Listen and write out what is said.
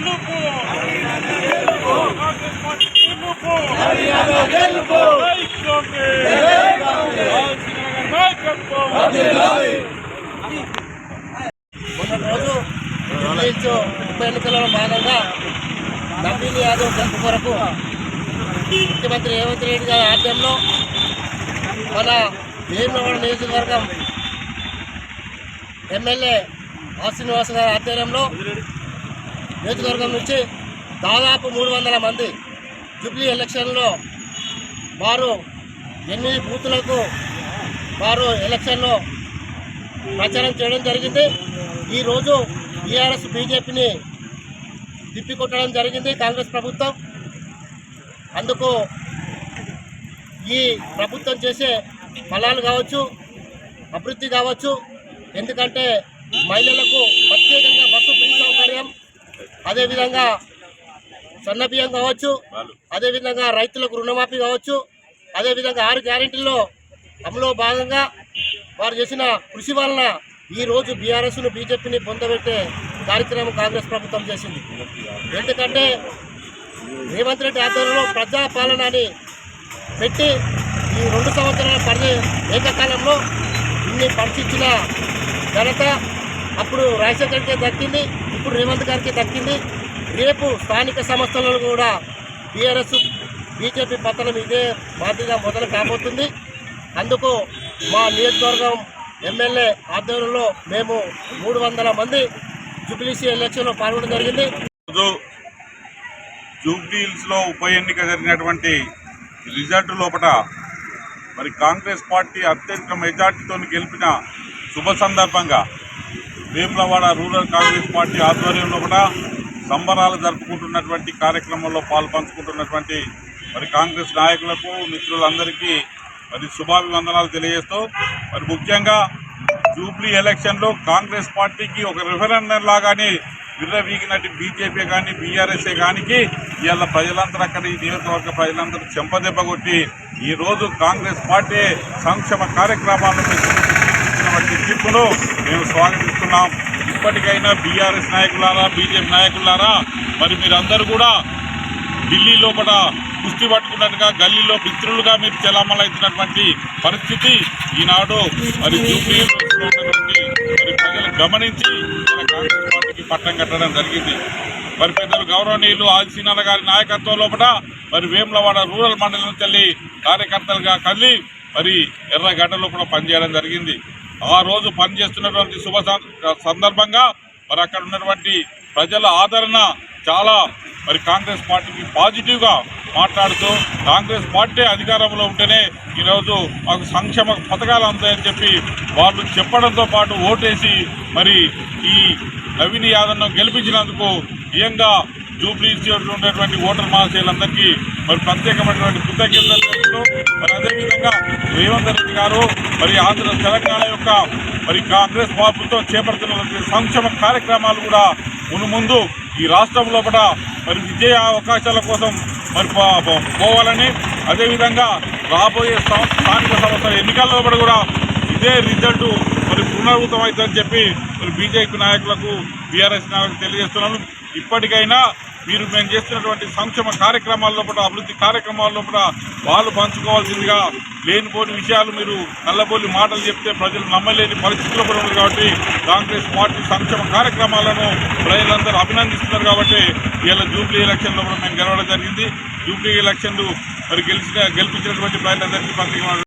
గెలుపు కాంగ్రెస్ పార్టీ గెలుపు గెలుపు మొన్నటి రోజు ఉప ఎన్నికలలో భాగంగా నవీన్ యాదవ్ గెలుపు కొరకు ముఖ్యమంత్రి రేవంత్ రెడ్డి గారి ఆధ్వర్యంలో మన భీమనగర నియోజకవర్గం ఎమ్మెల్యే ఆ శ్రీనివాస్ గారి ఆధ్వర్యంలో నియోజకవర్గం నుంచి దాదాపు మూడు వందల మంది జూబ్లీ ఎలక్షన్లో వారు ఎనిమిది బూతులకు వారు ఎలక్షన్లో ప్రచారం చేయడం జరిగింది. ఈరోజు టీఆర్ఎస్ బీజేపీని తిప్పికొట్టడం జరిగింది కాంగ్రెస్ ప్రభుత్వం. అందుకు ఈ ప్రభుత్వం చేసే ఫలాలు కావచ్చు అభివృద్ధి కావచ్చు ఎందుకంటే మహిళలకు అదేవిధంగా సన్న బియ్యం కావచ్చు అదేవిధంగా రైతులకు రుణమాఫీ కావచ్చు అదేవిధంగా ఆరు గ్యారెంటీల్లో అమలులో భాగంగా వారు చేసిన కృషి వలన ఈ రోజు బీఆర్ఎస్ను బీజేపీని పొందబెట్టే కార్యక్రమం కాంగ్రెస్ ప్రభుత్వం చేసింది. ఎందుకంటే రేవంత్ రెడ్డి ఆధ్వర్యంలో ప్రజా పాలన అని పెట్టి ఈ రెండు సంవత్సరాల పని ఏకకాలంలో ఇన్ని పంచించిన ఘనత అప్పుడు రాజశేఖర్ దక్కింది. ఇప్పుడు రేవంత్ గారికి దక్కింది. రేపు స్థానిక సంస్థలలో కూడా బీఆర్ఎస్ బీజేపీ పతనం ఇదే మాదిరిగా మొదలు కాబోతుంది. అందుకు మా నియోజకవర్గం ఎమ్మెల్యే ఆధ్వర్యంలో మేము మూడు వందల మంది జూబ్లీసీ ఎలక్షన్లో పాల్గొనడం జరిగింది. రోజు ఉప ఎన్నిక జరిగినటువంటి రిజల్ట్ లోపల మరి కాంగ్రెస్ పార్టీ అత్యధిక మెజార్టీతో గెలిపిన శుభ సందర్భంగా వేములవాడ రూరల్ కాంగ్రెస్ పార్టీ ఆధ్వర్యంలో కూడా సంబరాలు జరుపుకుంటున్నటువంటి కార్యక్రమంలో పాల్పంచుకుంటున్నటువంటి మరి కాంగ్రెస్ నాయకులకు మిత్రులందరికీ మరి శుభాభివందనాలు తెలియజేస్తూ మరి ముఖ్యంగా జూబ్లీ ఎలక్షన్లో కాంగ్రెస్ పార్టీకి ఒక రిఫరెండం లాగానే విర్రవీగినట్టు బీజేపీ కానీ బీఆర్ఎస్ఏ కానీ ఇవాళ ప్రజలందరూ అక్కడ ఈ నియోజకవర్గ ప్రజలందరూ చెంపదెబ్బ కొట్టి ఈరోజు కాంగ్రెస్ పార్టీ సంక్షేమ కార్యక్రమాలను ఇచ్చినటువంటి తీర్పును మేము స్వాగతిస్తున్నాం. ఇప్పటికైనా బీఆర్ఎస్ నాయకులారా బీజేపీ నాయకులారా మరి మీరందరూ కూడా ఢిల్లీ లోపల కుస్తీ పట్టుకున్నట్టుగా గల్లీలో మిత్రులుగా మీరు చెలామలవుతున్నటువంటి పరిస్థితి ఈనాడు మరి జూబ్లీ ఉన్నటువంటి మరి ప్రజలు గమనించి మన కాంగ్రెస్ పార్టీకి పట్టం కట్టడం జరిగింది. మరి పెద్దలు గౌరవనీయులు ఆదిశీనాథ గారి నాయకత్వం లోపల మరి వేములవాడ రూరల్ మండలం నుంచి వెళ్ళి కార్యకర్తలుగా కదిలి మరి ఎర్రగడ్డలో లోపల పనిచేయడం జరిగింది. ఆ రోజు పనిచేస్తున్నటువంటి శుభ సందర్భంగా మరి అక్కడ ఉన్నటువంటి ప్రజల ఆదరణ చాలా మరి కాంగ్రెస్ పార్టీకి పాజిటివ్గా మాట్లాడుతూ కాంగ్రెస్ పార్టీ అధికారంలో ఉంటేనే ఈరోజు మాకు సంక్షేమ పథకాలు అందుతాయని చెప్పి వాళ్ళు చెప్పడంతో పాటు ఓటేసి మరి ఈ నవీన్ యాదవ్ను గెలిపించినందుకు నిజంగా జూబ్లీ ఉన్నటువంటి ఓటర్ మహాశయులందరికీ మరి ప్రత్యేకమైనటువంటి కృతజ్ఞతలు తెలుపుతూ మరి అదేవిధంగా రేవంత్ రెడ్డి గారు మరి ఆంధ్ర తెలంగాణ యొక్క మరి కాంగ్రెస్ ప్రభుత్వం చేపడుతున్నటువంటి సంక్షేమ కార్యక్రమాలు కూడా మునుముందు ఈ రాష్ట్రం లోపల మరి విజయ అవకాశాల కోసం మరి పోవాలని అదేవిధంగా రాబోయే స్థానిక సంస్థల ఎన్నికల్లో కూడా ఇదే రిజల్ట్ మరి పునరావృతం అవుతుందని చెప్పి మరి బీజేపీ నాయకులకు బీఆర్ఎస్ నాయకులకు తెలియజేస్తున్నాను. ఇప్పటికైనా మీరు మేము చేస్తున్నటువంటి సంక్షేమ కార్యక్రమాల లోపల అభివృద్ధి కార్యక్రమాల లోపల వాళ్ళు పంచుకోవాల్సిందిగా లేనిపోని విషయాలు మీరు నల్లబోలి మాటలు చెప్తే ప్రజలు నమ్మలేని పరిస్థితిలో కూడా ఉంది కాబట్టి కాంగ్రెస్ పార్టీ సంక్షేమ కార్యక్రమాలను ప్రజలందరూ అభినందిస్తున్నారు కాబట్టి ఇలా జూబ్లీ ఎలక్షన్లో కూడా మేము గెలవడం జరిగింది. జూబ్లీ ఎలక్షన్లు మరి గెలిచిన గెలిపించినటువంటి ప్రజలందరికీ ప్రత్యేకమైన